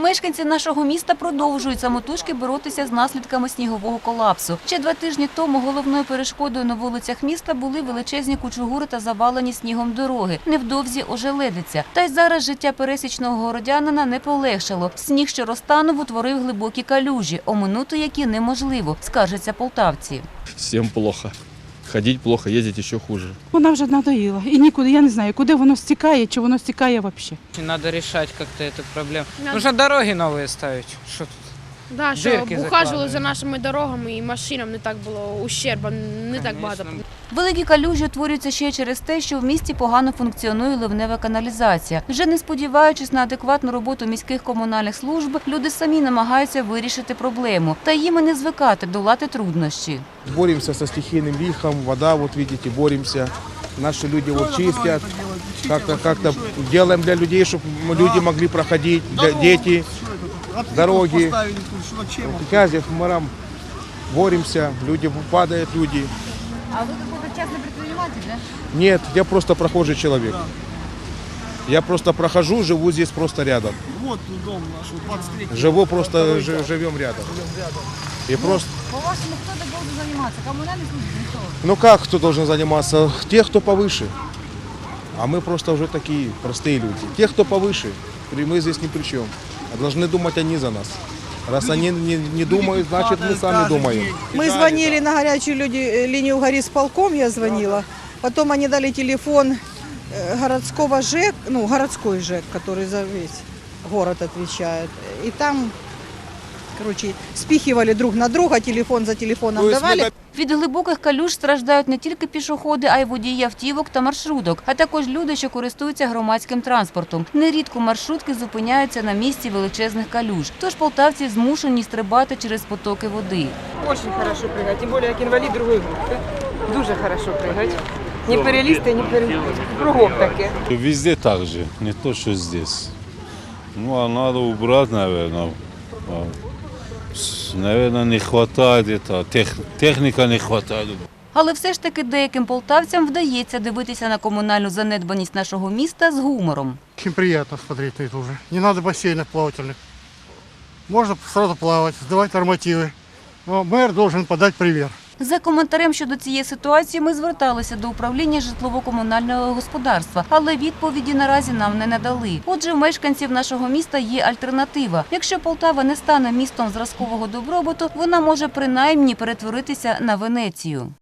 Мешканці нашого міста продовжують самотужки боротися з наслідками снігового колапсу. Ще два тижні тому головною перешкодою на вулицях міста були величезні кучугури та завалені снігом дороги. Невдовзі ожеледиться. Та й зараз життя пересічного городянина не полегшало. Сніг, що розтанув, утворив глибокі калюжі, оминути які неможливо, скаржаться полтавці. Всем плохо. Ходить плохо, ездить еще хуже. Вона вже надоїла. І нікуди, я не знаю, куди воно стікає, чи воно стікає взагалі. Треба решать як-то цю проблему. Надо. Нужно дороги нові ставити. Що тут? Да, щоб Дирки ухажували закладені. за нашими дорогами і машинам не так було ущерба, не так багато. Конечно. Великі калюжі утворюються ще й через те, що в місті погано функціонує ливнева каналізація. Вже не сподіваючись на адекватну роботу міських комунальних служб, люди самі намагаються вирішити проблему. Та їм і не звикати долати труднощі. Боремся со стихийным лихом, вода, вот видите, боремся. Наши люди вот чистят, как-то как-то делаем для людей, чтобы люди могли проходить, для дети, дороги. Князев, морам, боремся, люди падают, люди. А ви якийсь частний підприєматель, да? Нет, я просто прохожий человек. Я просто прохожу, живу здесь просто рядом. Вот дом наш, вот 23 Живу просто, жи- живем рядом. И просто, По-вашому, хто так буде займатися? Комунальні служби? Ніхто. ну как кто должен заниматься? Те, кто повыше. А мы просто уже такие простые люди. Те, кто повыше, и мы здесь ни при чем. А должны думать они за нас. Раз они не, не думают, значит мы сами думаем. Мы звонили на горячую люди, э, линию горисполком, я звонила. Потом они дали телефон э, городского ЖЭК, ну, городской ЖЭК, который за весь город отвечает. И там, короче, спихивали друг на друга, телефон за телефоном То есть мы давали. Від глибоких калюж страждають не тільки пішоходи, а й водії автівок та маршруток, а також люди, що користуються громадським транспортом. Нерідко маршрутки зупиняються на місці величезних калюж. Тож полтавці змушені стрибати через потоки води. Очень хорошо прыгать, тем более як инвалид другой группы. Дуже хорошо прыгать. Не перелізти, не перелізти. Кругом таке. Везде так же, не то, что здесь. Ну, а надо убрать, наверное. А, с- Наверное, не хватает это, тех- техника не хватает. Але все ж таки деяким полтавцям вдається дивитися на комунальну занедбаність нашого міста з гумором. Очень приятно смотреть на это уже. Не надо бассейнов плавательных. Можно сразу плавать, сдавать нормативы. Но мэр должен подать пример. За коментарем щодо цієї ситуації ми зверталися до управління житлово-комунального господарства, але відповіді наразі нам не надали. Отже, в мешканців нашого міста є альтернатива. Якщо Полтава не стане містом зразкового добробуту, вона може принаймні перетворитися на Венецію.